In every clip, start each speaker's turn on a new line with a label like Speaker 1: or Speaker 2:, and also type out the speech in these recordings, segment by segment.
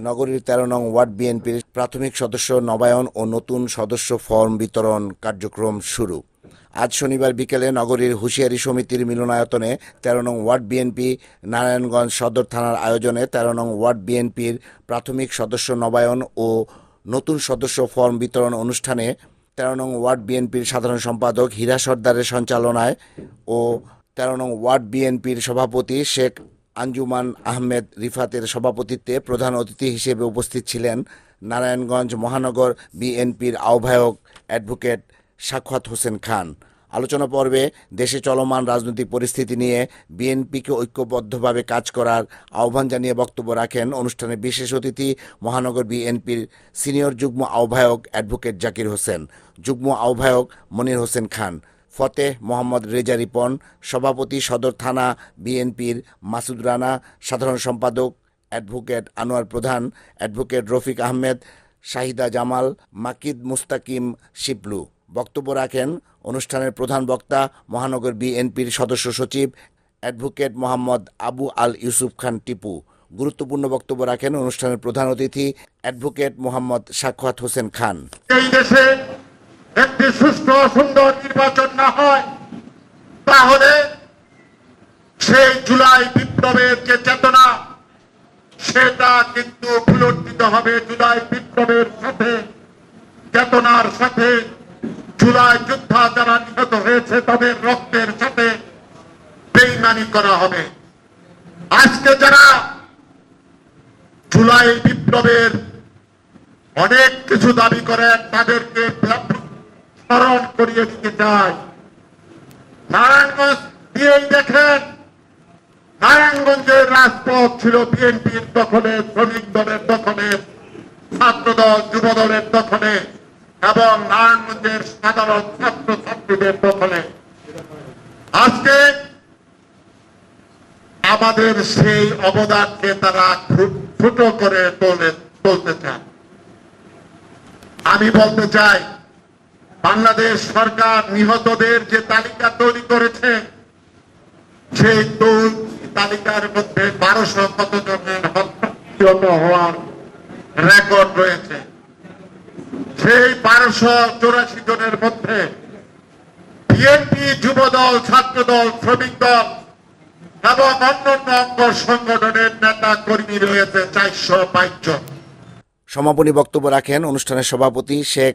Speaker 1: নগরীর তেরো নং ওয়ার্ড বিএনপির প্রাথমিক সদস্য নবায়ন ও নতুন সদস্য ফর্ম বিতরণ কার্যক্রম শুরু। আজ শনিবার বিকেলে নগরীর হুঁশিয়ারি সমিতির মিলনায়তনে তেরো নং ওয়ার্ড বিএনপি নারায়ণগঞ্জ সদর থানার আয়োজনে তেরো নং ওয়ার্ড বিএনপির প্রাথমিক সদস্য নবায়ন ও নতুন সদস্য ফর্ম বিতরণ অনুষ্ঠানে তেরো নং ওয়ার্ড বিএনপির সাধারণ সম্পাদক হীরা সর্দারের সঞ্চালনায় ও তেরো নং ওয়ার্ড বিএনপির সভাপতি শেখ আঞ্জুমান আহমেদ রিফাতের সভাপতিত্বে প্রধান অতিথি হিসেবে উপস্থিত ছিলেন নারায়ণগঞ্জ মহানগর বিএনপির আহ্বায়ক অ্যাডভোকেট সাক্ষাৎ হোসেন খান। আলোচনা পর্বে দেশে চলমান রাজনৈতিক পরিস্থিতি নিয়ে বিএনপিকে ঐক্যবদ্ধভাবে কাজ করার আহ্বান জানিয়ে বক্তব্য রাখেন অনুষ্ঠানে বিশেষ অতিথি মহানগর বিএনপির সিনিয়র যুগ্ম আহ্বায়ক অ্যাডভোকেট জাকির হোসেন, যুগ্ম আহ্বায়ক মনির হোসেন খান ফতেহ মোহাম্মদ রেজা রিপন, সভাপতি সদর থানা বিএনপির মাসুদ রানা, সাধারণ সম্পাদক অ্যাডভোকেট আনোয়ার প্রধান, অ্যাডভোকেট রফিক আহমেদ, শাহিদা জামাল, মাকিদ মুস্তাকিম শিপলু। বক্তব্য রাখেন অনুষ্ঠানের প্রধান বক্তা, মহানগর বিএনপির সদস্য সচিব অ্যাডভোকেট মোহাম্মদ আবু আল ইউসুফ খান টিপু। গুরুত্বপূর্ণ বক্তব্য রাখেন অনুষ্ঠানের প্রধান অতিথি অ্যাডভোকেট মোহাম্মদ সাক্ষাৎ হোসেন খান।
Speaker 2: এই দেশে একটি সুষ্ঠু সুন্দর নির্বাচন না হয়, তাহলে সেই জুলাই বিপ্লবের যে চেতনা, সেটা কিন্তু পুনর্জিত হবে জুলাই বিপ্লবের সাথে। চেতনার সাথে জুলাই যোদ্ধা যারা নিহত হয়েছে, তাদের রক্তের সাথে বেইমানি করা হবে। আজকে যারা জুলাই বিপ্লবের অনেক কিছু দাবি করেন, তাদেরকে স্মরণ করিয়ে দিতে চাই। নারায়ণগঞ্জ দিয়েই দেখেন, নারায়ণগঞ্জের রাজপথ ছিল বিএনপির দখলে, শ্রমিক দলের দখলে, ছাত্র দল, যুব দলের দখলে এবং নারায়ণগঞ্জের সাধারণ ছাত্র ছাত্রীদের দখলে। আজকে আমাদের সেই অবদানকে তারা ফুটো করে তোলে, তুলতে চান আমি বলতে চাই বাংলাদেশ সরকার নিহতদের যে তালিকা তৈরি করেছে, সেই তালিকার মধ্যে বারোশো কত জনের হত্যা হওয়ার রেকর্ড রয়েছে। সেই বারোশো চৌরাশি জনের মধ্যে বিএনপি যুবদল, ছাত্রদল, শ্রমিক দল এবং অন্যান্য অঙ্গ সংগঠনের নেতা কর্মী রয়েছে চারশো বাইশ জন।
Speaker 1: সমাপনী বক্তব্য রাখেন অনুষ্ঠানের সভাপতি শেখ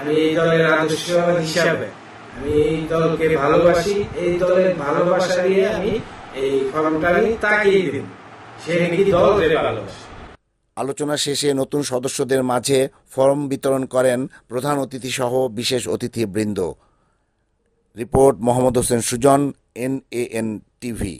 Speaker 3: আমি এই দলের আদর্শ হিসাবে, আমি এই দলকে ভালোবাসি, এই দলের ভালোবাসা দিয়ে আমি এই ফর্মটা আমি তাকিয়ে দিন সে নাকি দলের ভালোবাসে।
Speaker 1: আলোচনা শেষে নতুন সদস্যদের মাঝে ফর্ম বিতরণ করেন প্রধান অতিথি সহ বিশেষ অতিথি বৃন্দ report Mohammad Hossain Sujan N A N TV.